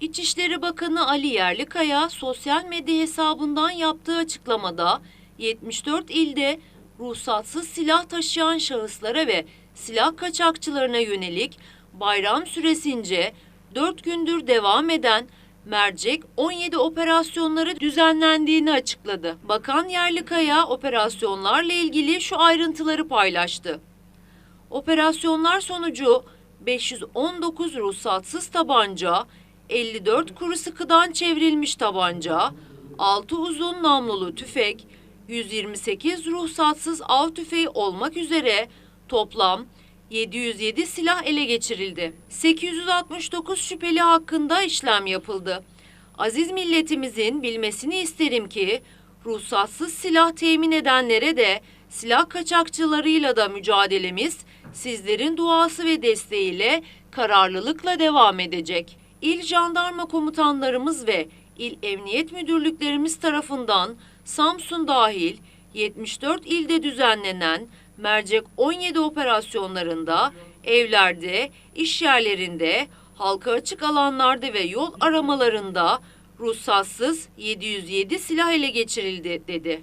İçişleri Bakanı Ali Yerlikaya sosyal medya hesabından yaptığı açıklamada 74 ilde ruhsatsız silah taşıyan şahıslara ve silah kaçakçılarına yönelik bayram süresince 4 gündür devam eden mercek 17 operasyonları düzenlendiğini açıkladı. Bakan Yerlikaya operasyonlarla ilgili şu ayrıntıları paylaştı. Operasyonlar sonucu 519 ruhsatsız tabanca, 54 kuru sıkıdan çevrilmiş tabanca, 6 uzun namlulu tüfek, 128 ruhsatsız av tüfeği olmak üzere toplam 707 silah ele geçirildi. 869 şüpheli hakkında işlem yapıldı. Aziz milletimizin bilmesini isterim ki ruhsatsız silah temin edenlere de silah kaçakçılarıyla da mücadelemiz sizlerin duası ve desteğiyle kararlılıkla devam edecek. İl jandarma komutanlarımız ve il emniyet müdürlüklerimiz tarafından Samsun dahil 74 ilde düzenlenen mercek 17 operasyonlarında evlerde, iş yerlerinde, halka açık alanlarda ve yol aramalarında ruhsatsız 707 silah ele geçirildi dedi.